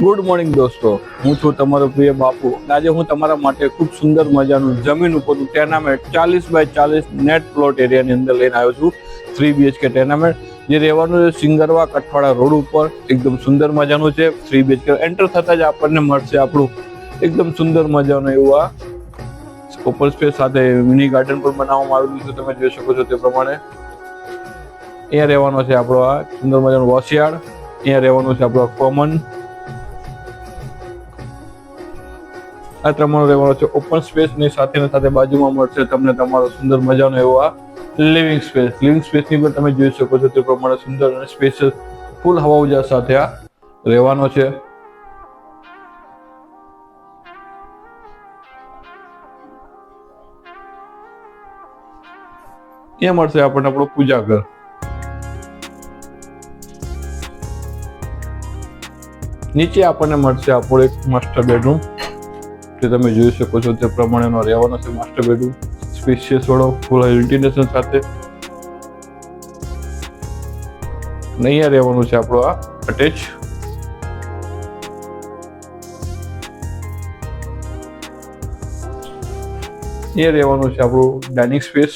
Good morning દોસ્તો. હું છું તમારો પ્રિય બાપુ. આજે હું તમારા માટે ખૂબ સુંદર મજાનું જમીન ઉપરનું ટેર્નામેન્ટ ચાલીસ બાય ચાલીસ નેટ પ્લોટ એરિયાની અંદર લઈને આવ્યો છું. થ્રી બીએચકે ટેર્નામેન્ટ જે રહેવાનું છે સિંગરવા કઠવાડા રોડ ઉપર. એકદમ સુંદર મજાનું છે. થ્રી બીએચકે એન્ટર થતાં જ આપણને મળશે આપણું એકદમ સુંદર મજાનું એવું આ ઓપન સ્પેસ સાથે મિની ગાર્ડન પણ બનાવવામાં આવેલું છે. તમે જોઈ શકો છો તે પ્રમાણે. અહીંયા રહેવાનો છે આપણો આ સુંદર મજાનું વોશિયાળ અહીંયા રહેવાનું છે આપણો કોમન આ ત્રણનો રહેવાનો છે. ઓપન સ્પેસની સાથે સાથે બાજુમાં મળશે તમને તમારો સુંદર મજાનો એવો આ લિવિંગ સ્પેસ લિવિંગ સ્પેસની પણ તમે જોઈ શકો છો તે પ્રમાણે સુંદર અને સ્પેશિયસ ફૂલ હવા ઉજાસ સાથે આ રહેવાનો છે. ત્યાં મળશે આપણને આપણો પૂજા ઘર. નીચે આપણને મળશે આપણો એક માસ્ટર બેડરૂમ જે તમે જોઈ શકો છો તે પ્રમાણેનો રહેવાનો છે માસ્ટર બેડરૂમ. સ્પેશિયસ વાળો ફૂલ વેન્ટિલેશન સાથે. અને અહીંયા રહેવાનું છે આપણો આ અટેચ અહીંયા રહેવાનું છે આપણું ડાઇનિંગ સ્પેસ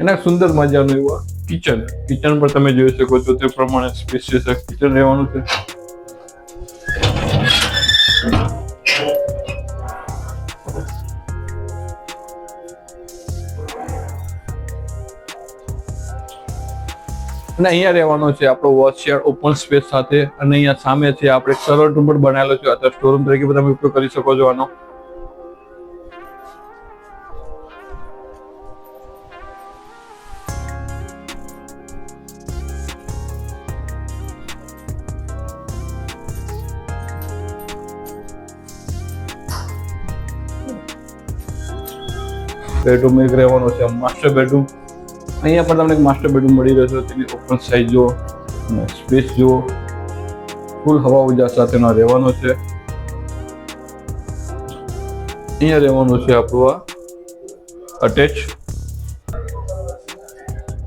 એના સુંદર મજાનું એવું કિચન. કિચન પર તમે જોઈ શકો છો તે પ્રમાણે સ્પેશિયસ કિચન રહેવાનું છે. અને અહીંયા રહેવાનો છે આપણો વોશયાર્ડ ઓપન સ્પેસ સાથે. અને અહીંયા સામે છે આપણે સરળ રૂમ પણ બનાવેલો છે. અથવા સ્ટોર તરીકે પણ તમે ઉપયોગ કરી શકો છો આનો. બેડરૂમ એક રહેવાનો છે માસ્ટર બેડરૂમ અહીંયા પણ તમને એક માસ્ટર બેડરૂમ મળી રહ્યો તેની ઓપન સાઇઝ જુઓ, અને સ્પેસ જુઓ. ફૂલ હવા ઉજા સાથેનો રહેવાનો છે. અહીંયા રહેવાનું છે આપણું આ અટેચ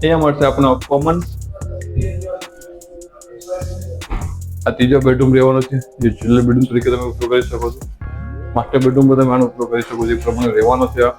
અહીંયા મળશે આપણો કોમન આ ત્રીજો બેડરૂમ રહેવાનો છે, જે ચિલ્ડ્રન બેડરૂમ તરીકે તમે ઉપયોગ કરી શકો છો. માસ્ટર બેડરૂમ પર તમે આનો ઉપયોગ કરી શકો છો, એ પ્રમાણે રહેવાનો છે આ.